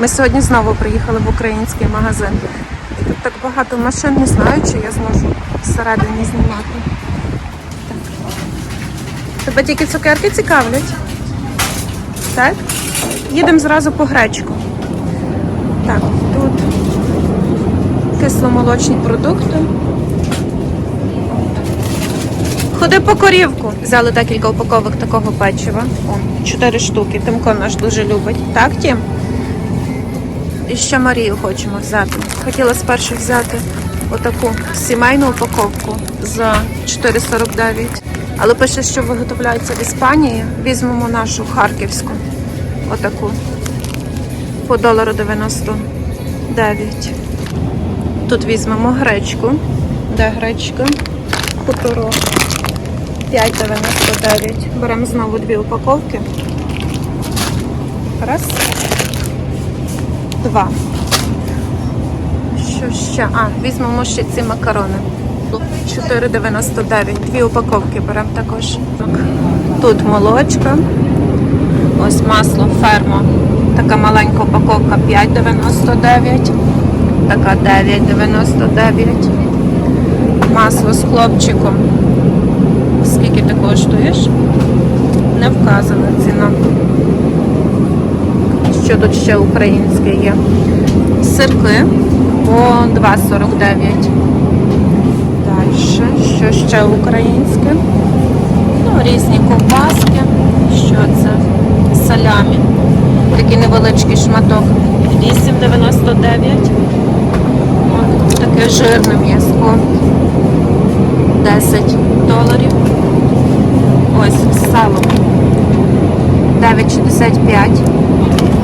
Ми сьогодні знову приїхали в український магазин. І тут так багато машин, не знаю, чи я зможу всередині знімати. Так. Тебе тільки цукерки цікавлять? Так? Їдемо зразу по гречку. Так, тут кисломолочні продукти. Ходи по корівку. Взяли декілька упаковок такого печива. О, чотири штуки. Тимко наш дуже любить. Так, Тім? І ще Марію хочемо взяти. Хотіла спершу взяти отаку сімейну упаковку за 4,49. Але пише, що виготовляється в Іспанії. Візьмемо нашу харківську. Отаку. По долару 99. Тут візьмемо гречку. Де гречка? Хуторок. 5,99. Беремо знову дві упаковки. Раз. Два. Що ще? А, візьмемо ще ці макарони. 4,99. Дві упаковки беремо також. Тут молочка. Ось масло фермо. Така маленька упаковка 5,99. Така 9,99. Масло з хлопчиком. Скільки ти коштуєш? Не вказана ціна. Що тут ще українське є? Сирки по 2,49. Далі, що ще українське? Ну, різні ковбаски. Що це? Салямі. Такий невеличкий шматок. 8,99. Таке жирне м'яско. 10 доларів. Ось сало. 9,65.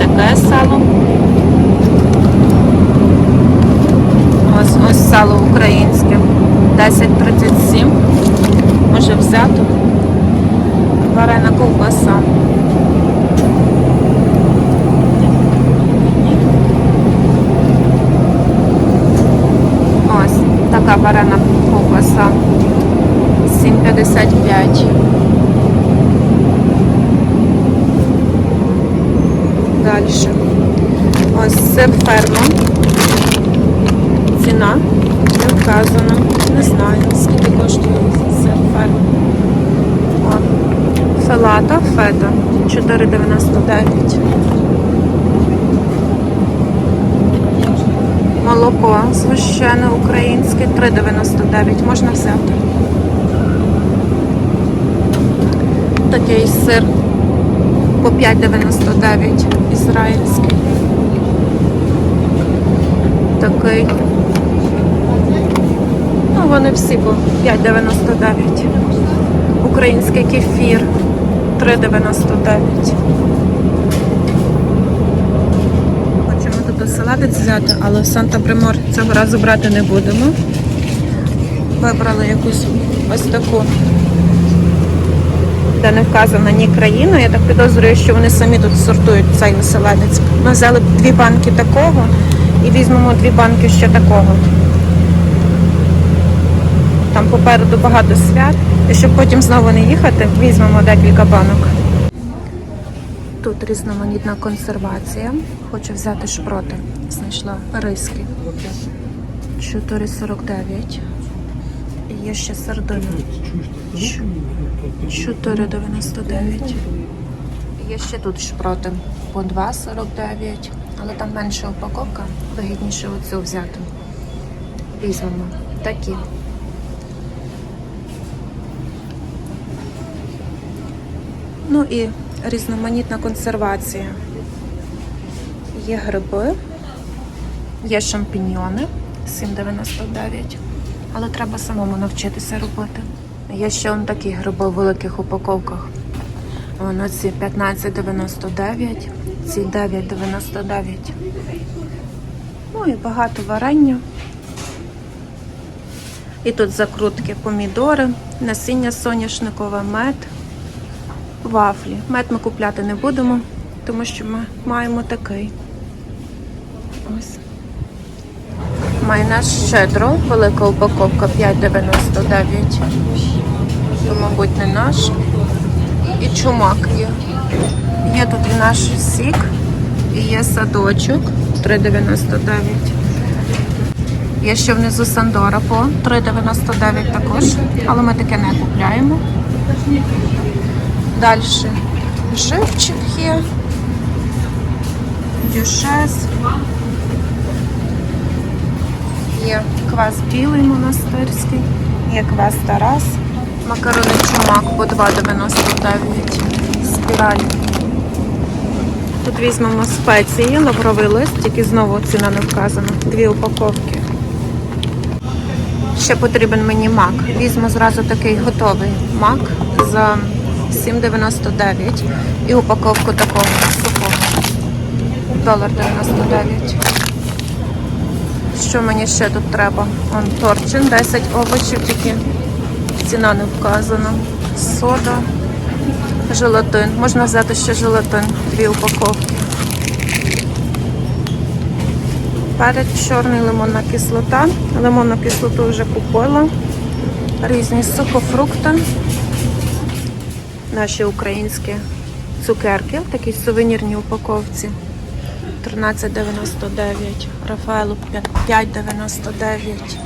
Таке сало. Ось ось сало українське. 10,37. Може взяти. Варена ковбаса. Ось така варена ковбаса. 7,55. Далі. Ось сир ферма. Ціна не вказана. Не знаю, скільки коштує сир ферма. От. Салата фета 4,99. Молоко згущене українське 3,99. Можна взяти. Такий сир по 5,99 ізраїльський. Такий. Ну, вони всі по 5,99. Український кефір 3,99. Хочемо тут оселедець взяти, але Санта-Примор цього разу брати не будемо. Вибрали якусь ось таку, де не вказана ні країна. Я так підозрюю, що вони самі тут сортують цей оселедець. Ми взяли дві банки такого і візьмемо дві банки ще такого. Там попереду багато свят. І щоб потім знову не їхати, візьмемо декілька банок. Тут різноманітна консервація. Хочу взяти шпроти. Знайшла риски. 4,49. Є ще сардини. 4,99. Є ще тут шпроти по 2,49. Але там менша упаковка. Вигідніше оцю взяти. Візьмемо. Такі. Ну і різноманітна консервація. Є гриби, є шампіньйони 7,99, але треба самому навчитися робити. Є ще он такі гриби в великих упаковках. Воно ці 15,99, ці 9,99. Ну і багато варення. І тут закрутки помідори, насіння соняшникове, мед вафлі. Мед ми купляти не будемо, тому що ми маємо такий. Ось. Майонез щедро, велика упаковка 5,99. То, мабуть, не наш. І чумак є. Є тут і наш сік І є садочок 3,99. Є ще внизу Сандора по 3,99 також, але ми таке не купляємо. Далі живчик є, дюшес. Є квас білий монастирський, є квас Тарас, макарони чумак по 2,99 спіраль. Тут візьмемо спеції, лавровий лист, тільки знову ціна не вказана. Дві упаковки. Ще потрібен мені мак. Візьму зразу такий готовий мак за 7,99 і упаковку такого сухого. Долар 99. Що мені ще тут треба? Он торчин, 10 овочів тільки. Ціна не вказана. Сода, желатин. Можна взяти ще желатин, дві упаковки. Перець чорний лимонна кислота. Лимонну кислоту вже купила. Різні сухофрукти. Наші українські цукерки в такій сувенірній упаковці. 13,99. Рафаелу 5,99.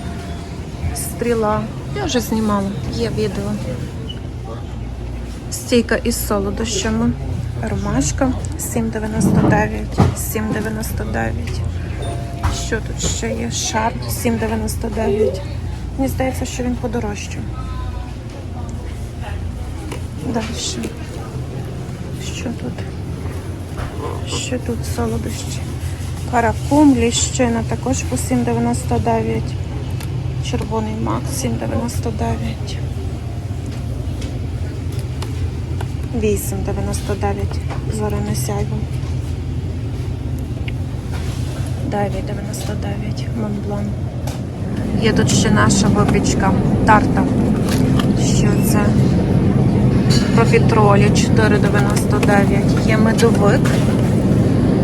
Стріла. Я вже знімала. Є відео. Стійка із солодощами. Ромашка 7,99. 7,99. Що тут ще є? Шар 7,99. Мені здається, що він подорожчав. Далі. Що тут? Що тут солодощі? Каракум, ліщина також по 7,99. Червоний мак 7,99. 8,99 зоряне сяйво. 9,99 Монблан. Є тут ще наша випічка тарта. Що це? Профітролі 4,99. Є медовик.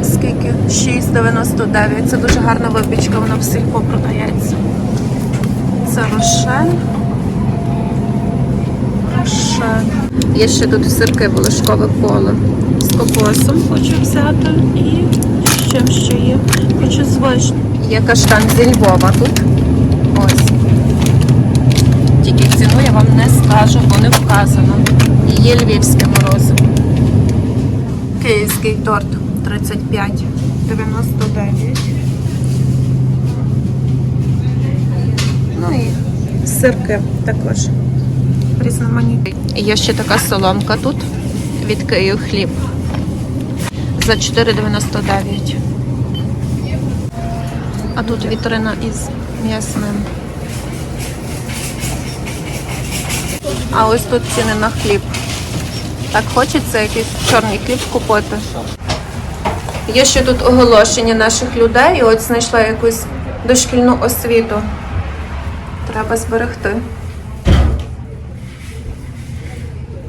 Скільки? 6,99. Це дуже гарна випічка, вона в сільпо продається. Це рошен. Рошен. Є ще тут сирки волошкове коло з кокосом хочу взяти. І з чим ще є? Хочу з вишні. Є каштан зі Львова тут. Ось. Тільки ціну я вам не скажу, бо не вказано. Є львівське морозиво. Київський торт 35,99. Ну і сирки також. Різноманітні. Є ще така соломка тут від Київ хліб. За 4,99. А тут вітрина із м'ясним. А ось тут ціни на хліб. Так хочеться якийсь чорний хліб купити. Є ще тут оголошення наших людей, і от знайшла якусь дошкільну освіту. Треба зберегти.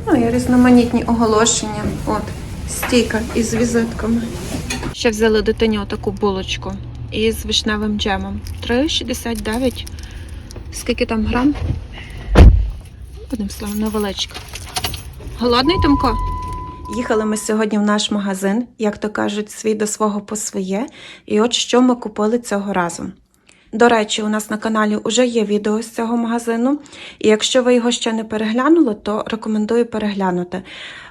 Ну, є різноманітні оголошення. От, стійка із візитками. Ще взяли дитині отаку булочку із вишневим джемом. 3,69. Скільки там грам? Одним словом, невеличка. Голодний Тимко? Їхали ми сьогодні в наш магазин, як то кажуть, свій до свого по своє. І от що ми купили цього разу. До речі, у нас на каналі вже є відео з цього магазину, і якщо ви його ще не переглянули, то рекомендую переглянути.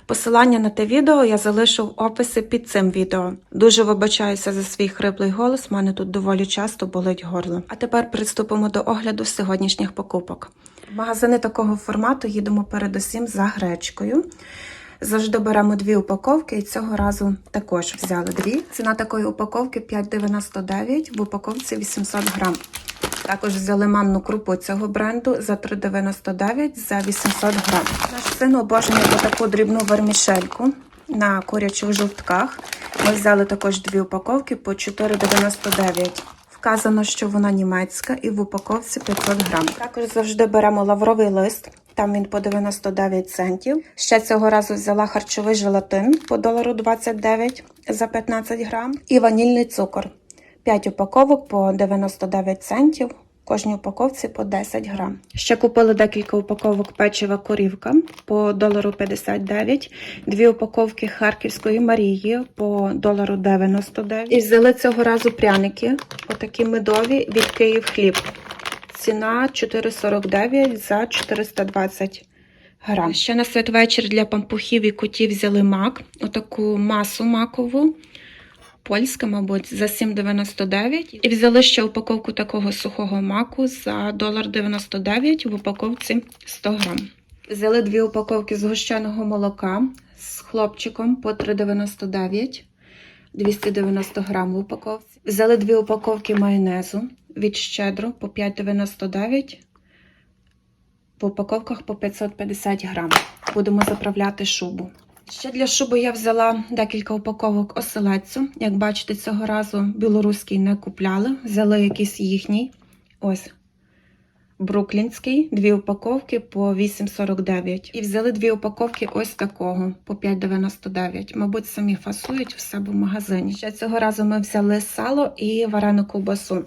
Посилання на те відео я залишу в описі під цим відео. Дуже вибачаюся за свій хриплий голос, в мене тут доволі часто болить горло. А тепер приступимо до огляду сьогоднішніх покупок. Магазини такого формату їдемо передусім за гречкою. Завжди беремо дві упаковки, і цього разу також взяли дві. Ціна такої упаковки 5,99, в упаковці 800 грам. Також взяли манну крупу цього бренду за 3,99 за 800 грам. Наш син обожнює таку дрібну вермішельку на курячих жовтках. Ми взяли також дві упаковки по 4,99. Вказано, що вона німецька і в упаковці 500 грам. Також завжди беремо лавровий лист. Там він по 99 центів. Ще цього разу взяла харчовий желатин по долару 29 за 15 грам. І ванільний цукор. 5 упаковок по 99 центів. Кожній упаковці по 10 грам. Ще купили декілька упаковок печива корівка по долару 59, дві упаковки Харківської Марії по долару 99. І взяли цього разу пряники, отакі медові від Київ хліб. Ціна 4,49 за 420 грам. Ще на святвечір для пампухів і котів взяли мак, отаку масу макову. Польська, мабуть, за 7,99. І взяли ще упаковку такого сухого маку за долар 99 в упаковці 100 грам. Взяли дві упаковки згущеного молока з хлопчиком по 3,99, 290 грам в упаковці. Взяли дві упаковки майонезу від щедро по 5,99. В упаковках по 550 грам. Будемо заправляти шубу. Ще для шуби я взяла декілька упаковок оселедцю. Як бачите, цього разу білоруський не купляли. Взяли якийсь їхній. Ось. Бруклінський, дві упаковки по 8,49. І взяли дві упаковки ось такого по 5,99. Мабуть, самі фасують в себе в магазині. Ще цього разу ми взяли сало і варену ковбасу.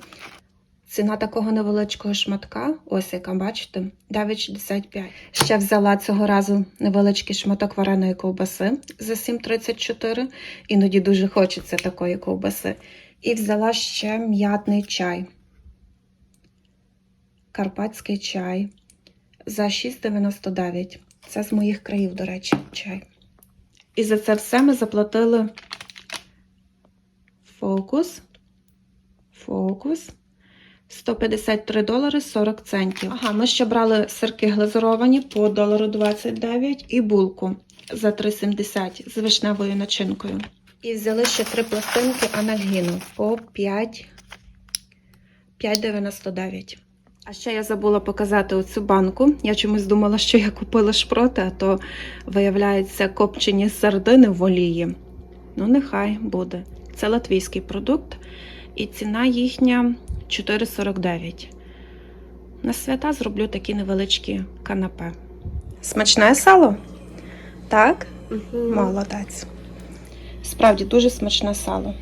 Ціна такого невеличкого шматка, ось яка бачите, 9,65. Ще взяла цього разу невеличкий шматок вареної ковбаси за 7,34. Іноді дуже хочеться такої ковбаси. І взяла ще м'ятний чай. Карпатський чай за 6,99. Це з моїх країв, до речі, чай. І за це все ми заплатили фокус. Фокус. 153 долари 40 центів. Ага, ми ще брали сирки глазуровані по долару 29 і булку за 3,70 з вишневою начинкою. І взяли ще три пластинки анальгіну по 5 5,99. А ще я забула показати оцю банку. Я чомусь думала, що я купила шпроти, а то виявляється копчені сардини в олії. Ну, нехай буде. Це латвійський продукт, і ціна їхня 4,49. На свята зроблю такі невеличкі канапе. Смачне сало? Так? Молодець. Справді дуже смачне сало.